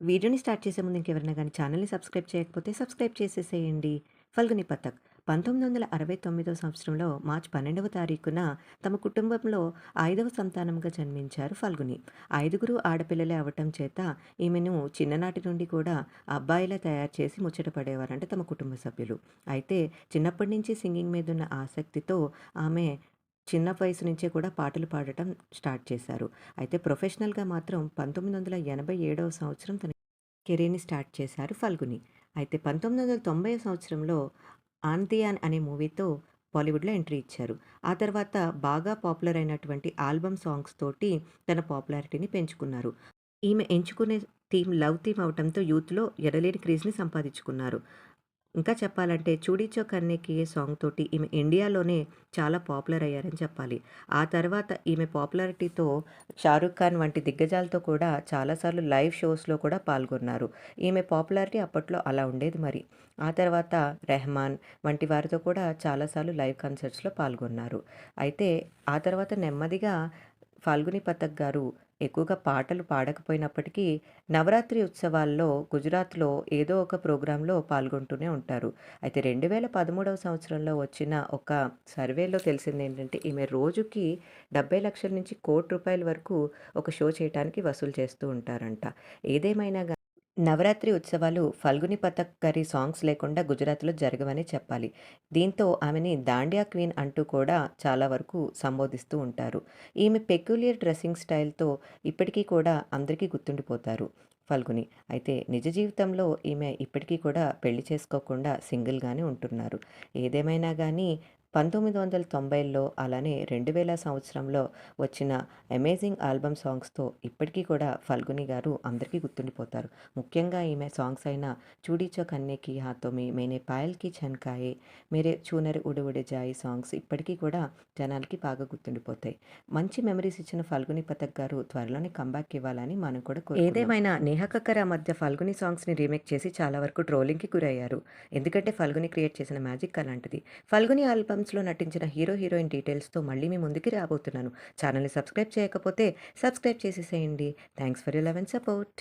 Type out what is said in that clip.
వీడియోని స్టార్ట్ చేసే ముందు ఇంకెవరైనా కానీ ఛానల్‌ని సబ్స్క్రైబ్ చేయకపోతే సబ్స్క్రైబ్ చేసేసేయండి. 'ఫల్గుని పథక్' 1969 సంవత్సరంలో మార్చి 12వ తారీఖున తమ కుటుంబంలో ఐదవ సంతానంగా జన్మించారు ఫల్గుని. ఐదుగురు ఆడపిల్లలే అవటం చేత ఈమెను చిన్ననాటి నుండి కూడా అబ్బాయిలా తయారు చేసి ముచ్చట పడేవారంట తమ కుటుంబ సభ్యులు. అయితే చిన్నప్పటి నుంచి సింగింగ్ మీదున్న ఆసక్తితో ఆమె చిన్న వయసు నుంచే కూడా పాటలు పాడటం స్టార్ట్ చేశారు. అయితే ప్రొఫెషనల్‌గా మాత్రం 1987వ సంవత్సరం తన కెరీర్‌ని స్టార్ట్ చేశారు ఫల్గుని. అయితే 1990 సంవత్సరంలో 'ఆంతియాన్' అనే మూవీతో బాలీవుడ్‌లో ఎంట్రీ ఇచ్చారు. ఆ తర్వాత బాగా పాపులర్ అయినటువంటి ఆల్బమ్ సాంగ్స్ తోటి తన పాపులారిటీని పెంచుకున్నారు. ఈమె ఎంచుకునే థీమ్ లవ్ థీమ్ అవటంతో యూత్‌లో ఎడలేని క్రేజ్‌ని సంపాదించుకున్నారు. ఇంకా చెప్పాలంటే చూడిచో కన్నే సాంగ్ తోటి ఈమె ఇండియాలోనే చాలా పాపులర్ అయ్యారని చెప్పాలి. ఆ తర్వాత ఈమె పాపులారిటీతో 'షారుఖ్ ఖాన్' వంటి దిగ్గజాలతో కూడా చాలాసార్లు లైవ్ షోస్‌లో కూడా పాల్గొన్నారు. ఈమె పాపులారిటీ అప్పట్లో అలా ఉండేది మరి. ఆ తర్వాత 'రెహమాన్' వంటి వారితో కూడా చాలాసార్లు లైవ్ కన్సర్ట్స్‌లో పాల్గొన్నారు. అయితే ఆ తర్వాత నెమ్మదిగా ఫాల్గుని పథక్ గారు ఎక్కువగా పాటలు పాడకపోయినప్పటికీ నవరాత్రి ఉత్సవాల్లో గుజరాత్‌లో ఏదో ఒక ప్రోగ్రాంలో పాల్గొంటూనే ఉంటారు. అయితే 2013వ సంవత్సరంలో వచ్చిన ఒక సర్వేలో తెలిసింది ఏంటంటే ఈమె రోజుకి 70,00,000 నుంచి కోటి రూపాయల వరకు ఒక షో చేయటానికి వసూలు చేస్తూ ఉంటారంట. ఏదేమైనా నవరాత్రి ఉత్సవాలు ఫల్గుని పతక్కరి సాంగ్స్ లేకుండా గుజరాత్‌లో జరగవనే చెప్పాలి. దీంతో ఆమెని 'దాండియా క్వీన్' అంటూ కూడా చాలా వరకు సంబోధిస్తూ ఉంటారు. ఈమె పెక్యులియర్ డ్రెస్సింగ్ స్టైల్‌తో ఇప్పటికీ కూడా అందరికీ గుర్తుండిపోతారు ఫల్గుని. అయితే నిజ జీవితంలో ఈమె ఇప్పటికీ కూడా పెళ్ళి చేసుకోకుండా సింగిల్‌గానే ఉంటున్నారు. ఏదేమైనా కానీ పంతొమ్మిది వందల తొంభైలో అలానే రెండు వేల సంవత్సరంలో వచ్చిన అమేజింగ్ ఆల్బమ్ సాంగ్స్తో ఇప్పటికీ కూడా ఫల్గుని గారు అందరికీ గుర్తుండిపోతారు. ముఖ్యంగా ఈమె సాంగ్స్ అయిన చూడీచో కన్నేకి హాతోమి మేనే పాయల్కి చన్కాయే మేరే చూనరి ఉడి ఉడి జాయి సాంగ్స్ ఇప్పటికీ కూడా జనాలకి బాగా గుర్తుండిపోతాయి. మంచి మెమరీస్ ఇచ్చిన ఫల్గుని పథక్ గారు త్వరలోనే కంబ్యాక్ ఇవ్వాలని మనం కూడా ఏదేమైనా నేహకక్కర మధ్య ఫల్గుని సాంగ్స్ని రీమేక్ చేసి చాలా వరకు ట్రోలింగ్కి గురయ్యారు. ఎందుకంటే ఫల్గుని క్రియేట్ చేసిన మ్యాజిక్ అలాంటిది. ఫల్గుని ఆల్బమ్ ఆల్బమ్స్‌లో నటించిన హీరో, హీరోయిన్ డీటెయిల్స్‌తో మళ్ళీ మీ ముందుకి రాబోతున్నాను. ఛానల్‌ని సబ్స్క్రైబ్ చేయకపోతే సబ్స్క్రైబ్ చేసేసేయండి. Thanks for you love and support.